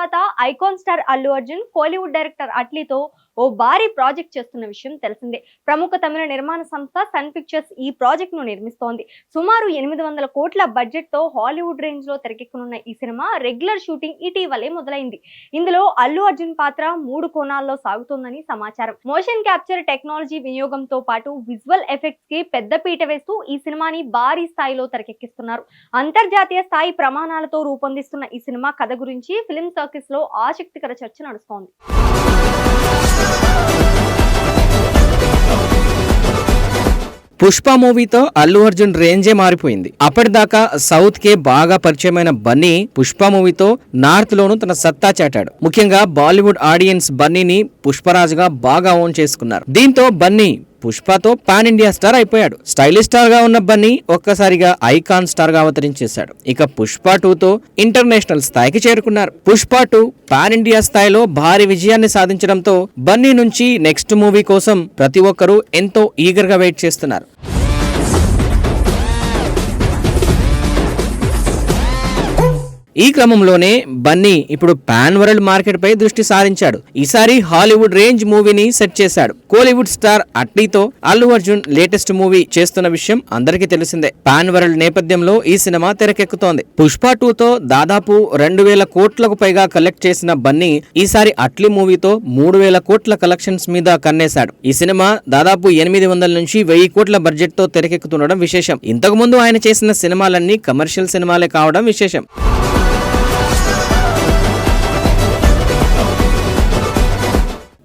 తర్వాత icon star Allu Arjun Kollywood director అట్లీతో ఓ భారీ ప్రాజెక్ట్ చేస్తున్న విషయం తెలిసిందే. ప్రముఖ తమిళ నిర్మాణ సంస్థ సన్ పిక్చర్స్ ఈ ప్రాజెక్ట్ను నిర్మిస్తోంది. సుమారు ఎనిమిది వందల కోట్ల బడ్జెట్తో హాలీవుడ్ రేంజ్లో తెరకెక్కనున్న ఈ సినిమా రెగ్యులర్ షూటింగ్ ఇటీవలే మొదలైంది. ఇందులో అల్లు అర్జున్ పాత్ర మూడు కోణాల్లో సాగుతోందని సమాచారం. మోషన్ క్యాప్చర్ టెక్నాలజీ వినియోగంతో పాటు విజువల్ ఎఫెక్ట్స్కి పెద్ద పీట వేస్తూ ఈ సినిమాని భారీ స్థాయిలో తెరకెక్కిస్తున్నారు. అంతర్జాతీయ స్థాయి ప్రమాణాలతో రూపొందిస్తున్న ఈ సినిమా కథ గురించి ఫిల్మ్ సర్కిల్స్లో ఆసక్తికర చర్చ నడుస్తోంది. పుష్ప మూవీతో అల్లు అర్జున్ రేంజే మారిపోయింది. అప్పటిదాకా సౌత్ కే బాగా పరిచయమైన బన్నీ పుష్ప మూవీతో నార్త్ లోను తన సత్తా చాటాడు. ముఖ్యంగా బాలీవుడ్ ఆడియన్స్ బన్నీని పుష్పరాజుగా బాగా ఓన్ చేసుకున్నారు. దీంతో బన్నీ పుష్పతో పాన్ ఇండియా స్టార్ అయిపోయాడు. స్టైలిష్ స్టార్గా ఉన్న బన్నీ ఒక్కసారిగా ఐకాన్ స్టార్గా అవతరించేశాడు. ఇక పుష్ప టూతో ఇంటర్నేషనల్ స్థాయికి చేరుకున్నారు. పుష్ప టూ పాన్ ఇండియా స్థాయిలో భారీ విజయాన్ని సాధించడంతో బన్నీ నుంచి నెక్స్ట్ మూవీ కోసం ప్రతి ఒక్కరూ ఎంతో ఈగర్గా వెయిట్ చేస్తున్నారు. ఈ క్రమంలోనే బన్నీ ఇప్పుడు పాన్ వరల్డ్ మార్కెట్ పై దృష్టి సారించాడు. ఈసారి హాలీవుడ్ రేంజ్ మూవీని సెట్ చేశాడు. కోలీవుడ్ స్టార్ అట్లీతో అల్లు అర్జున్ లేటెస్ట్ మూవీ చేస్తున్న విషయం అందరికీ తెలిసిందే. పాన్ వరల్డ్ నేపథ్యంలో ఈ సినిమా తెరకెక్కుతోంది. పుష్ప టూతో దాదాపు రెండు వేల కోట్లకు పైగా కలెక్ట్ చేసిన బన్నీ ఈసారి అట్లీ మూవీతో మూడు వేల కోట్ల కలెక్షన్స్ మీద కన్నేశాడు. ఈ సినిమా దాదాపు ఎనిమిది వందల నుంచి వెయ్యి కోట్ల బడ్జెట్తో తెరకెక్కుతుండడం విశేషం. ఇంతకు ముందు ఆయన చేసిన సినిమాలన్నీ కమర్షియల్ సినిమాలే కావడం విశేషం.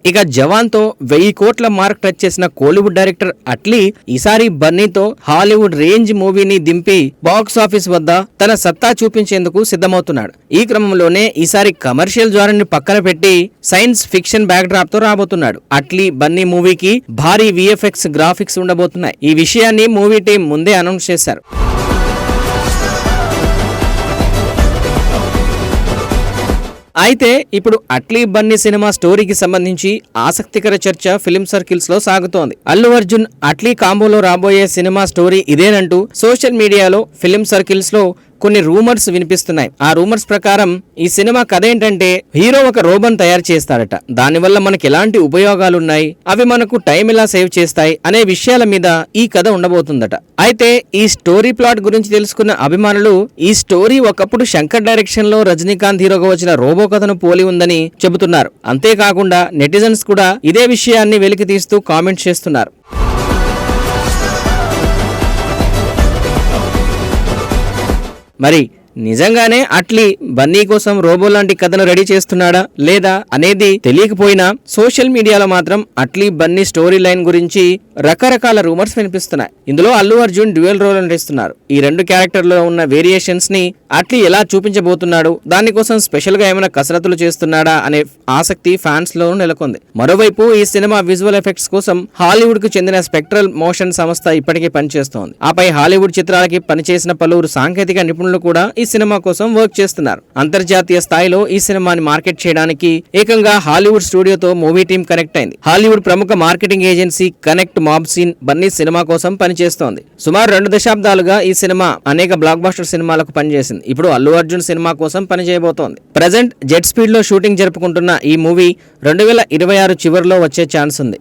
ఇక జవాన్తో వెయ్యి కోట్ల మార్క్ టచ్ చేసిన కోలీవుడ్ డైరెక్టర్ అట్లీ ఈసారి బన్నీతో హాలీవుడ్ రేంజ్ మూవీని దింపి బాక్స్ ఆఫీస్ వద్ద తన సత్తా చూపించేందుకు సిద్ధమవుతున్నాడు. ఈ క్రమంలోనే ఈసారి కమర్షియల్ జ్వారాన్ని పక్కన పెట్టి సైన్స్ ఫిక్షన్ బ్యాక్ డ్రాప్తో రాబోతున్నాడు. అట్లీ బన్నీ మూవీకి భారీ విఎఫ్ఎక్స్ గ్రాఫిక్స్ ఉండబోతున్నాయి. ఈ విషయాన్ని మూవీ టీం ముందే అనౌన్స్ చేశారు. అయితే ఇప్పుడు అట్లీ బన్నీ సినిమా స్టోరీకి సంబంధించి ఆసక్తికర చర్చ ఫిలిం సర్కిల్స్లో సాగుతోంది. అల్లు అర్జున్ అట్లీ కాంబోలో రాబోయే సినిమా స్టోరీ ఇదేనంటూ సోషల్ మీడియాలో ఫిలిం సర్కిల్స్లో కొన్ని రూమర్స్ వినిపిస్తున్నాయి. ఆ రూమర్స్ ప్రకారం ఈ సినిమా కథ ఏంటంటే హీరో ఒక రోబోన్ తయారు చేస్తాడట దానివల్ల మనకి ఎలాంటి ఉపయోగాలు ఉన్నాయి అవి మనకు టైం ఎలా సేవ్ చేస్తాయి? అనే విషయాల మీద ఈ కథ ఉండబోతుందట. అయితే ఈ స్టోరీ ప్లాట్ గురించి తెలుసుకున్న అభిమానులు ఈ స్టోరీ ఒకప్పుడు శంకర్ డైరెక్షన్లో రజనీకాంత్ హీరోగా వచ్చిన రోబో కథను పోలి ఉందని చెబుతున్నారు. అంతేకాకుండా నెటిజన్స్ కూడా ఇదే విషయాన్ని వెలికి తీస్తూ కామెంట్స్ చేస్తున్నారు. మరి నిజంగానే అట్లీ బన్నీ కోసం రోబో లాంటి కథను రెడీ చేస్తున్నాడా లేదా అనేది తెలియకపోయినా సోషల్ మీడియాలో మాత్రం అట్లీ బన్నీ స్టోరీ లైన్ గురించి రకరకాల రూమర్స్ వినిపిస్తున్నాయి. ఇందులో అల్లు అర్జున్ డ్యూయల్ రోల్ నటిస్తున్నారు ఈ రెండు క్యారెక్టర్లో ఉన్న వేరియేషన్స్ని అట్లీ ఎలా చూపించబోతున్నాడు? దానికోసం స్పెషల్గా ఏమైనా కసరత్తులు చేస్తున్నాడా అనే ఆసక్తి ఫ్యాన్స్ లోనూ నెలకొంది. మరోవైపు ఈ సినిమా విజువల్ ఎఫెక్ట్స్ కోసం హాలీవుడ్కు చెందిన స్పెక్ట్రల్ మోషన్ సంస్థ ఇప్పటికే పనిచేస్తోంది. ఆపై హాలీవుడ్ చిత్రాలకి పనిచేసిన పలువురు సాంకేతిక నిపుణులు కూడా ఈ సినిమా కోసం వర్క్ చేస్తున్నారు. అంతర్జాతీయ స్థాయిలో ఈ సినిమాని మార్కెట్ చేయడానికి ఏకంగా హాలీవుడ్ స్టూడియోతో మూవీ టీం కనెక్ట్ అయింది. హాలీవుడ్ ప్రముఖ marketing agency connect Mobscene Bunny cinema కోసం పనిచేస్తోంది. సుమారు రెండు దశాబ్దాలుగా ఈ సినిమా అనేక బ్లాక్ బాస్టర్ సినిమాలకు పనిచేసింది. ఇప్పుడు అల్లు అర్జున్ సినిమా కోసం పనిచేయబోతోంది. ప్రజెంట్ జెట్ స్పీడ్లో షూటింగ్ జరుపుకుంటున్న ఈ మూవీ రెండు వేల ఇరవై ఆరు చివరిలో వచ్చే ఛాన్స్ ఉంది.